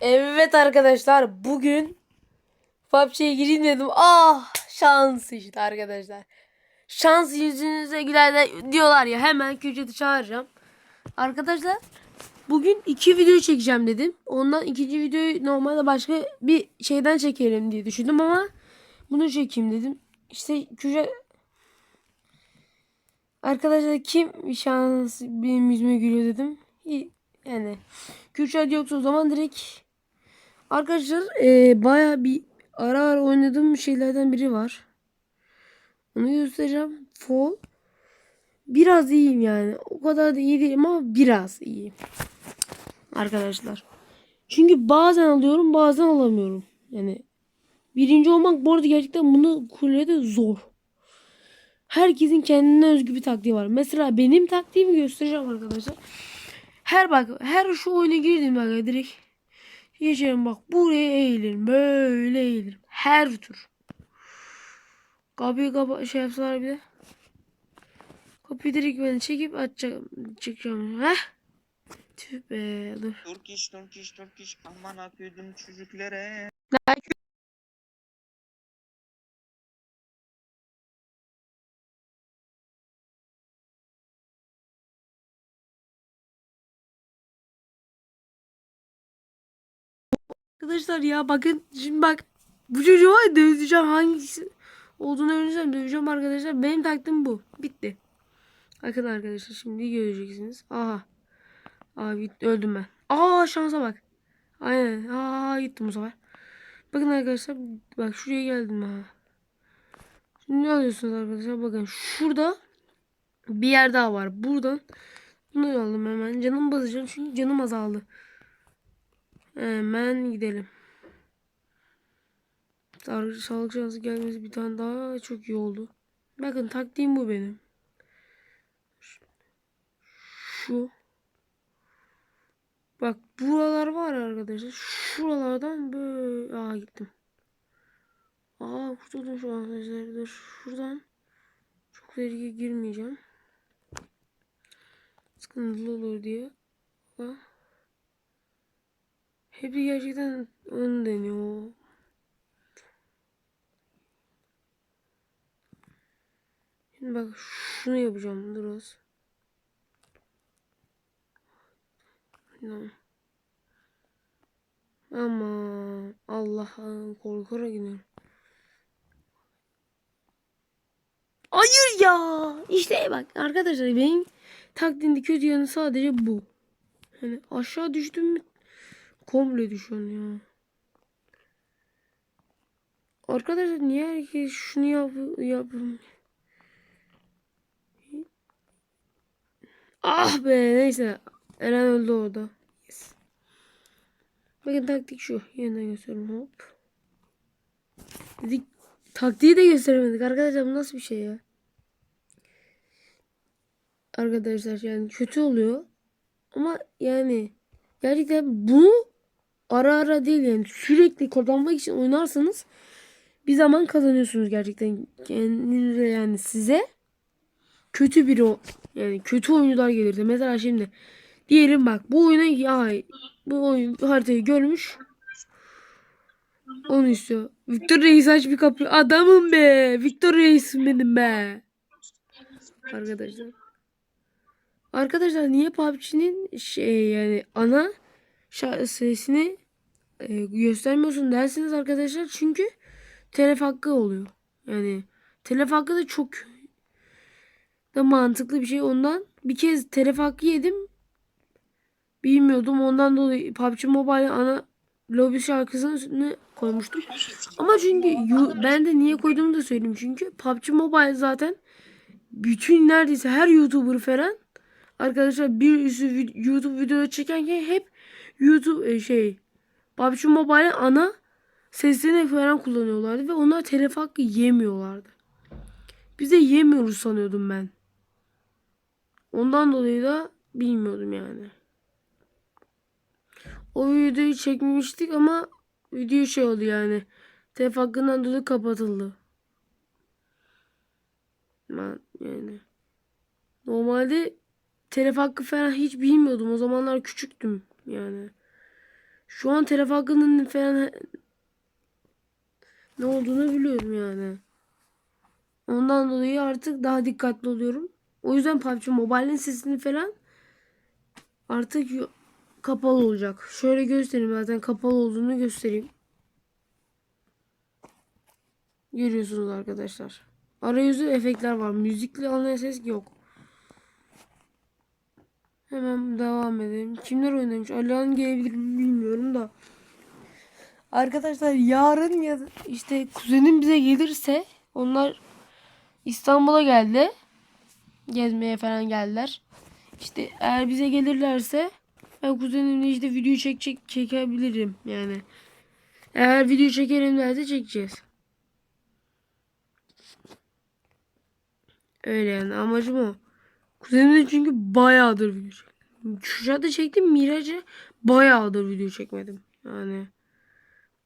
Evet arkadaşlar bugün PUBG'ye gireyim dedim. Ah şans işte arkadaşlar. Şans yüzünüze güler diyorlar ya hemen Kürşat'ı çağıracağım. Arkadaşlar bugün iki video çekeceğim dedim. Ondan ikinci videoyu normalde başka bir şeyden çekelim diye düşündüm ama bunu çekeyim dedim. İşte Kürşat Arkadaşlar kim şans benim yüzüme gülüyor dedim. Yani Kürşat yoksa o zaman direkt Arkadaşlar e, baya bir ara ara oynadığım şeylerden biri var. Onu göstereceğim. Fall. Biraz iyiyim yani. O kadar da iyi değilim ama biraz iyiyim. Arkadaşlar. Çünkü bazen alıyorum bazen alamıyorum. Yani birinci olmak bu arada gerçekten bunu kulede zor. Herkesin kendine özgü bir taktiği var. Mesela benim taktiğimi göstereceğim arkadaşlar. Her bak her şu oyuna girdim bak direkt Geçerim bak buraya eğilirim. Böyle eğilirim. Her tur. Kapıyı kapa şey yapsalar bir de. Kapıyı direkt ben çekip açacağım. Çıkacağım. Heh. Tüh be dur. Türk iş, Türk iş, Türk iş. Aman akıyordum çocuklara. Arkadaşlar ya bakın şimdi bak bu çocuğu var döveceğim hangisi olduğunu öğreneceğim döveceğim arkadaşlar benim taktiğim bu bitti. Bakın arkadaşlar şimdi göreceksiniz. Aha. Abi öldüm ben. Aa şansa bak. Aynen. Aa gittim bu sefer. Bakın arkadaşlar bak şuraya geldim ha. Şimdi ne alıyorsunuz arkadaşlar bakın şurada bir yer daha var. Buradan bunu aldım hemen. Canım basacağım çünkü canım azaldı. Hemen gidelim. Sağlık, şansı gelmesi bir tane daha çok iyi oldu. Bakın taktiğim bu benim. Şu. Bak buralar var arkadaşlar. Şuralardan böyle. Aa gittim. Aa kurtuldum şu an arkadaşlar. Şuradan. Çok vergi girmeyeceğim. Sıkıntılı olur diye. Aa. Hepsi gerçekten onu deniyor. Şimdi bak şunu yapacağım dur az. Ama Allah'ım korkarak gidiyorum. Hayır ya. İşte bak arkadaşlar benim taktiğimde kötü yanı sadece bu. Hani aşağı düştüm mü komple düşüyorsun ya. Arkadaşlar niye herkes şunu yap yapın? Ah be neyse. Eren öldü orada. Yes. Bakın taktik şu. Yeniden gösteriyorum hop. Dedik taktiği de gösteremedik arkadaşlar bu nasıl bir şey ya? Arkadaşlar yani kötü oluyor. Ama yani gerçekten bunu ara ara değil yani sürekli kazanmak için oynarsanız bir zaman kazanıyorsunuz gerçekten kendinize yani size kötü biri o yani kötü oyuncular gelirdi. Mesela şimdi diyelim bak bu oyuna ya bu oyun haritayı görmüş. Onu istiyor. Victor Reis aç bir kapı. Adamım be. Victor Reis'im benim be. Arkadaşlar. Arkadaşlar niye PUBG'nin şey yani ana sesini e, göstermiyorsun dersiniz arkadaşlar. Çünkü telef hakkı oluyor. Yani telef hakkı da çok da mantıklı bir şey. Ondan bir kez telef hakkı yedim. Bilmiyordum. Ondan dolayı PUBG Mobile ana lobi şarkısını koymuştum. Ama çünkü ben de niye koyduğumu da söyleyeyim. Çünkü PUBG Mobile zaten bütün neredeyse her YouTuber falan arkadaşlar bir sürü YouTube videoları çekerken hep YouTube e, şey PUBG Mobile'in ana seslerini falan kullanıyorlardı ve onlar telef hakkı yemiyorlardı. Biz de yemiyoruz sanıyordum ben. Ondan dolayı da bilmiyordum yani. O videoyu çekmiştik ama video şey oldu yani. Telef hakkından dolayı kapatıldı. Ben yani. Normalde telef hakkı falan hiç bilmiyordum. O zamanlar küçüktüm yani. Şu an telef hakkının falan ne olduğunu biliyorum yani. Ondan dolayı artık daha dikkatli oluyorum. O yüzden PUBG Mobile'in sesini falan artık kapalı olacak. Şöyle göstereyim zaten kapalı olduğunu göstereyim. Görüyorsunuz arkadaşlar. Arayüzü efektler var. Müzikli alınan ses yok. Hemen devam edelim. Kimler oynamış? Alihan gelebilir mi bilmiyorum da. Arkadaşlar yarın ya işte kuzenim bize gelirse onlar İstanbul'a geldi. Gezmeye falan geldiler. İşte eğer bize gelirlerse ben kuzenimle işte video çekecek çekebilirim yani. Eğer video çekelim derse çekeceğiz. Öyle yani amacım o. Kuzenimle çünkü bayağıdır video çektim. Kürşat'ta çektim Miraç'a bayağıdır video çekmedim. Yani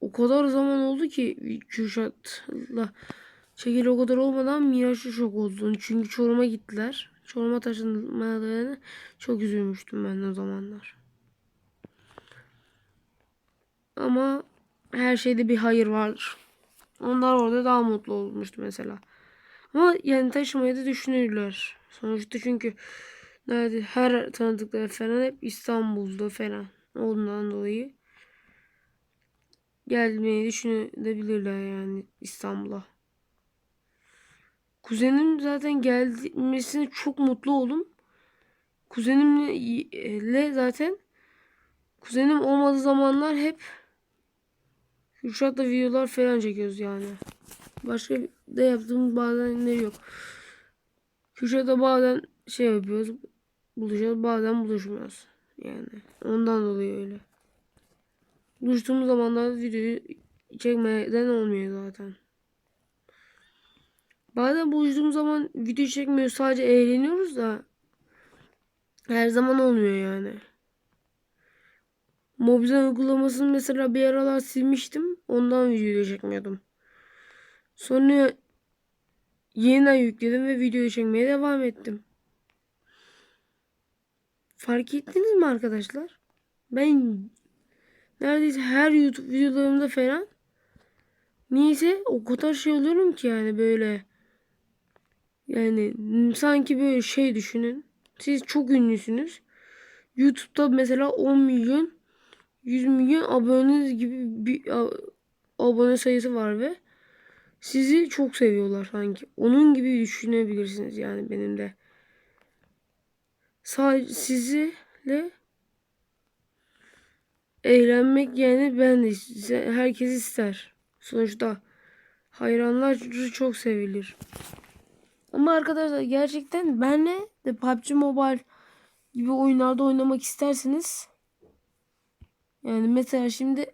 o kadar zaman oldu ki Kürşat'la çekili o kadar olmadan Miraç'ta çok oldu. Çünkü Çorum'a gittiler. Çorum'a taşınmalarını çok üzülmüştüm ben o zamanlar. Ama her şeyde bir hayır vardır. Onlar orada daha mutlu olmuştu mesela. Ama yani taşımayı da düşünürler. Sonuçta çünkü nerede her tanıdıkları falan hep İstanbul'da falan. Ondan dolayı gelmeyi düşünebilirler yani İstanbul'a. Kuzenim zaten gelmesine çok mutlu oldum. Kuzenimle zaten kuzenim olmadığı zamanlar hep Kürşat'la videolar falan çekiyoruz yani. Başka da yaptığımız bazenleri yok. Kürşat'la bazen şey yapıyoruz. Buluşuyoruz bazen buluşmuyoruz. Yani ondan dolayı öyle. Buluştuğumuz zamanlarda videoyu çekmeden olmuyor zaten. Bazen buluştuğumuz zaman video çekmiyoruz sadece eğleniyoruz da her zaman olmuyor yani. Mobizen uygulamasını mesela bir aralar silmiştim. Ondan video çekmiyordum. Sonra yeniden yükledim ve videoyu çekmeye devam ettim. Fark ettiniz mi arkadaşlar? Ben neredeyse her YouTube videolarımda falan niyeyse o kadar şey oluyorum ki yani böyle yani sanki böyle şey düşünün. Siz çok ünlüsünüz. YouTube'da mesela 10 milyon 100 milyon aboneniz gibi bir abone sayısı var ve sizi çok seviyorlar sanki. Onun gibi düşünebilirsiniz yani benim de. Sadece sizinle eğlenmek yani ben de size- herkes ister. Sonuçta hayranlar çok sevilir. Ama arkadaşlar gerçekten benle de PUBG Mobile gibi oyunlarda oynamak isterseniz yani mesela şimdi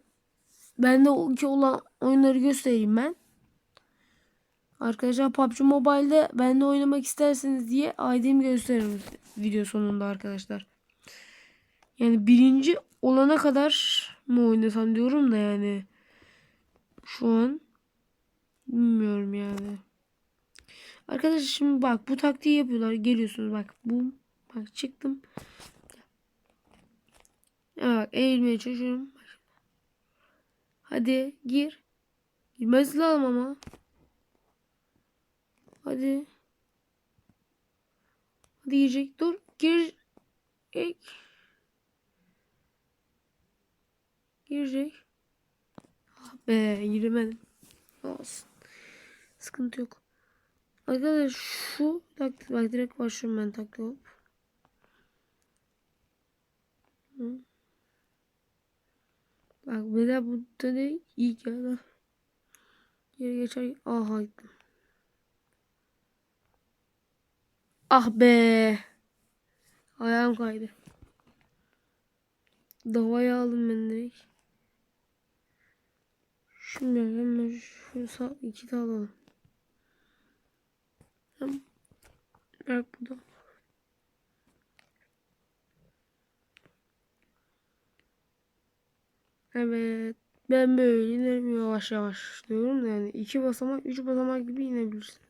bende ki olan oyunları göstereyim ben. Arkadaşlar PUBG Mobile'de bende oynamak isterseniz diye ID'mi gösteririm video sonunda arkadaşlar. Yani birinci olana kadar mı oynasam diyorum da yani. Şu an bilmiyorum yani. Arkadaşlar şimdi bak bu taktiği yapıyorlar. Geliyorsunuz bak. Bum. Bak çıktım. Ya bak eğilmeye çalışıyorum. Hadi gir. Girmez lazım ama. Hadi. Hadi girecek. Dur. Gir. Gir. Girecek. Ah be giremedim. Olsun. Sıkıntı yok. Arkadaşlar şu taktik bak direkt başlıyorum ben hop. Hı. Bak mesela burada da iyi geldi. Geri geçer. Aha gittim. Ah be. Ayağım kaydı. Davaya aldım ben direkt. Şimdi hemen şu sağ iki de alalım. Tamam. Burada. Evet. Ben böyle inerim yavaş yavaş diyorum da yani iki basamak, üç basamak gibi inebilirsin.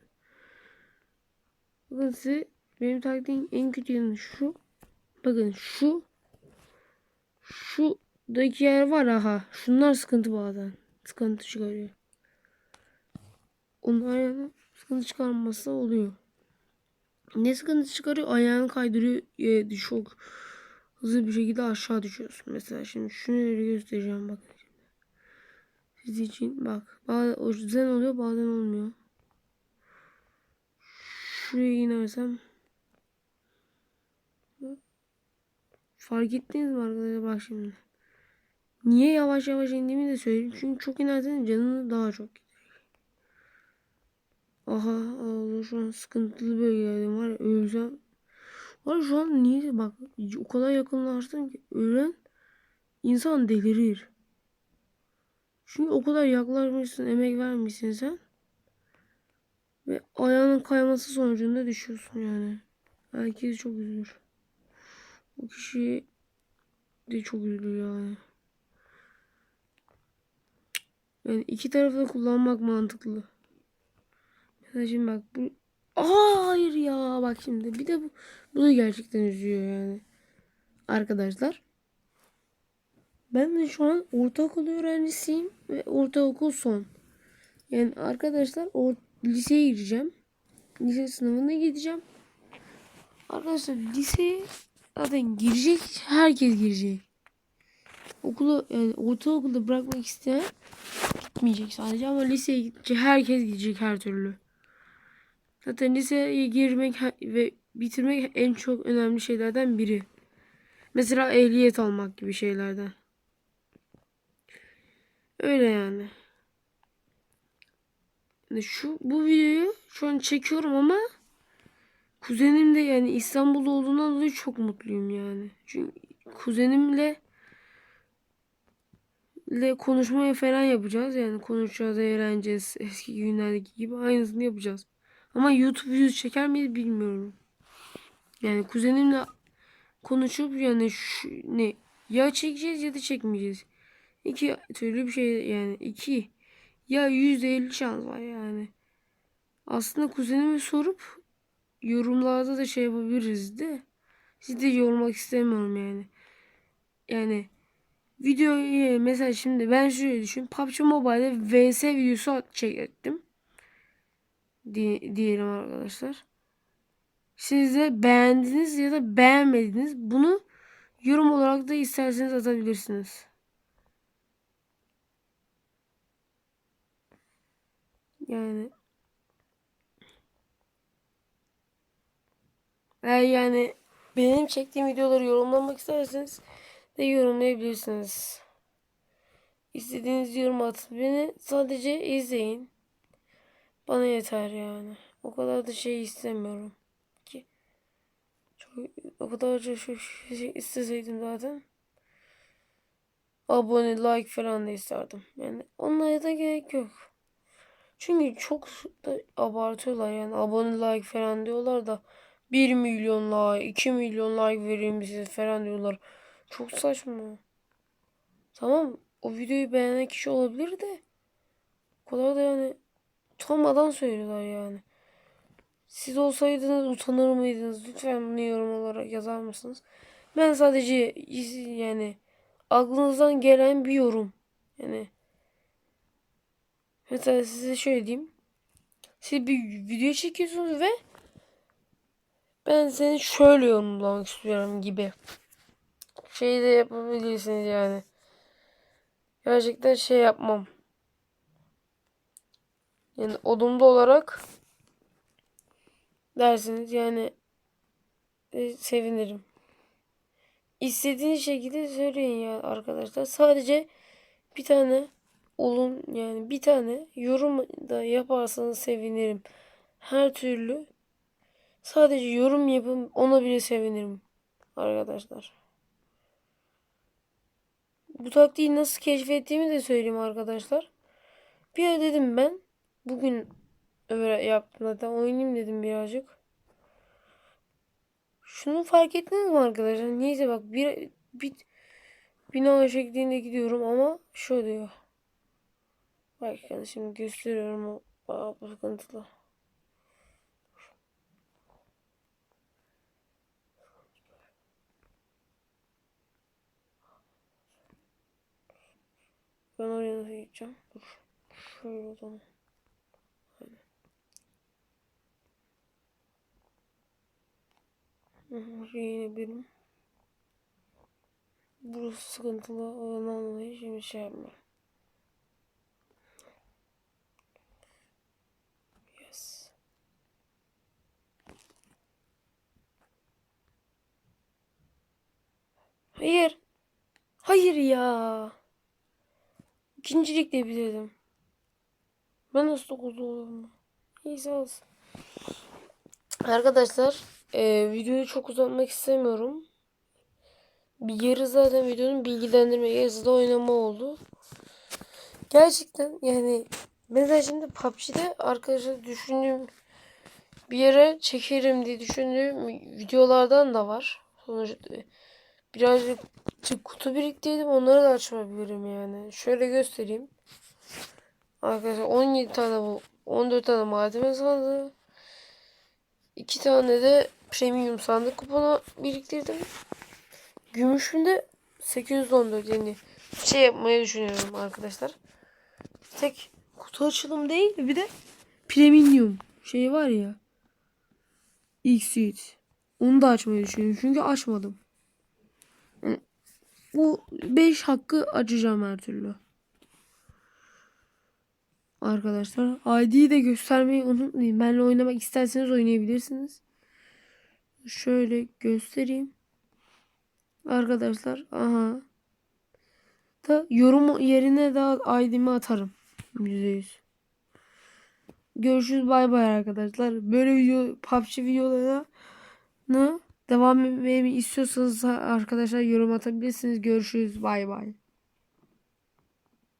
Bakın size benim taktiğim en kötü yanı şu. Bakın şu şu Buradaki yer var aha. Şunlar sıkıntı bazen. Sıkıntı çıkarıyor. Onun ayağının sıkıntı çıkarması oluyor. Ne sıkıntı çıkarıyor? Ayağını kaydırıyor. E, çok hızlı bir şekilde aşağı düşüyorsun. Mesela şimdi öyle göstereceğim bak. Siz için bak. Bazen oluyor bazen olmuyor. Şuraya inersem Fark ettiniz mi arkadaşlar bak şimdi. Niye yavaş yavaş indiğimi de söyleyeyim. Çünkü çok inerseniz canını daha çok gider. Aha Allah şu an sıkıntılı bölgedeyim var ya ölsem. Var şu an niye bak o kadar yakınlaştım ki ölen insan delirir. Çünkü o kadar yaklaşmışsın emek vermişsin sen. Ve ayağının kayması sonucunda düşüyorsun yani. Herkes çok üzülür. O kişi de çok üzülür yani. Yani iki tarafı da kullanmak mantıklı. Mesela şimdi bak bu... Aa hayır ya bak şimdi bir de bu, bu da gerçekten üzüyor yani. Arkadaşlar. Ben de şu an ortaokul öğrencisiyim ve ortaokul son. Yani arkadaşlar o liseye gireceğim. Lise sınavına gideceğim. Arkadaşlar liseye zaten girecek. Herkes girecek. Okulu yani ortaokulda bırakmak isteyen gitmeyecek sadece ama liseye gidecek. Herkes gidecek her türlü. Zaten liseye girmek ve bitirmek en çok önemli şeylerden biri. Mesela ehliyet almak gibi şeylerden. Öyle yani. Şu bu videoyu şu an çekiyorum ama kuzenim de yani İstanbul'da olduğundan dolayı çok mutluyum yani. Çünkü kuzenimle ile konuşmaya falan yapacağız. Yani konuşacağız, eğleneceğiz. Eski günlerdeki gibi aynısını yapacağız. Ama YouTube videosu çeker miyiz bilmiyorum. Yani kuzenimle konuşup yani şu, ne ya çekeceğiz ya da çekmeyeceğiz. İki türlü bir şey yani iki ya yüzde elli şans var yani. Aslında kuzenime sorup yorumlarda da şey yapabiliriz de sizi de yormak istemiyorum yani. Yani videoyu mesela şimdi ben şöyle düşün. PUBG Mobile'de VS videosu çektim. Diye, diyelim arkadaşlar. Siz de beğendiniz ya da beğenmediniz. Bunu yorum olarak da isterseniz atabilirsiniz. Yani eğer yani benim çektiğim videoları yorumlamak isterseniz de yorumlayabilirsiniz. İstediğiniz yorum atın. Beni sadece izleyin. Bana yeter yani. O kadar da şey istemiyorum ki. Çok, o kadar da şu şey isteseydim zaten. Abone, like falan da isterdim. Yani onlara da gerek yok. Çünkü çok da abartıyorlar yani abone like falan diyorlar da 1 milyon like 2 milyon like vereyim size falan diyorlar. Çok saçma. Tamam o videoyu beğenen kişi olabilir de o kadar da yani utanmadan söylüyorlar yani. Siz olsaydınız utanır mıydınız? Lütfen bunu yorum olarak yazar mısınız? Ben sadece yani aklınızdan gelen bir yorum. Yani Mesela size şöyle diyeyim. Siz bir video çekiyorsunuz ve ben seni şöyle yorumlamak istiyorum gibi. Şey de yapabilirsiniz yani. Gerçekten şey yapmam. Yani odumda olarak dersiniz yani e, sevinirim. İstediğiniz şekilde söyleyin ya arkadaşlar. Sadece bir tane olun yani bir tane yorum da yaparsanız sevinirim. Her türlü sadece yorum yapın ona bile sevinirim arkadaşlar. Bu taktiği nasıl keşfettiğimi de söyleyeyim arkadaşlar. Bir ara dedim ben bugün öyle yaptım zaten oynayayım dedim birazcık. Şunu fark ettiniz mi arkadaşlar? Neyse bak bir, bir bina şeklinde gidiyorum ama şöyle diyor. Bak şimdi gösteriyorum o bu sıkıntılı. Ben oraya nasıl gideceğim? Dur. Şöyle o zaman. Yine birim. Burası sıkıntılı olan dolayı şimdi şey yapmıyorum. Yes. Hayır. Hayır ya. İkincilikle bitirdim. Ben nasıl dokuzda olurum? Neyse olsun. Arkadaşlar e, videoyu çok uzatmak istemiyorum. Bir yarı zaten videonun bilgilendirme yarısı da oynama oldu. Gerçekten yani mesela şimdi PUBG'de arkadaşlar düşündüğüm bir yere çekerim diye düşündüğüm videolardan da var. Sonuçta birazcık kutu biriktirdim onları da açabilirim yani. Şöyle göstereyim. Arkadaşlar 17 tane bu 14 tane malzeme sandığı. 2 tane de premium sandık kuponu biriktirdim. Gümüşünde 814 yani şey yapmayı düşünüyorum arkadaşlar. Tek kutu açılım değil bir de premium şey var ya. X-Suite. Onu da açmayı düşünüyorum. Çünkü açmadım. Bu 5 hakkı açacağım her türlü. Arkadaşlar ID'yi de göstermeyi unutmayın. Benimle oynamak isterseniz oynayabilirsiniz. Şöyle göstereyim. Arkadaşlar aha. Da yorum yerine daha ID'mi atarım. %100. Görüşürüz bay bay arkadaşlar. Böyle video PUBG videolarına devam etmemi istiyorsanız arkadaşlar yorum atabilirsiniz. Görüşürüz bay bay.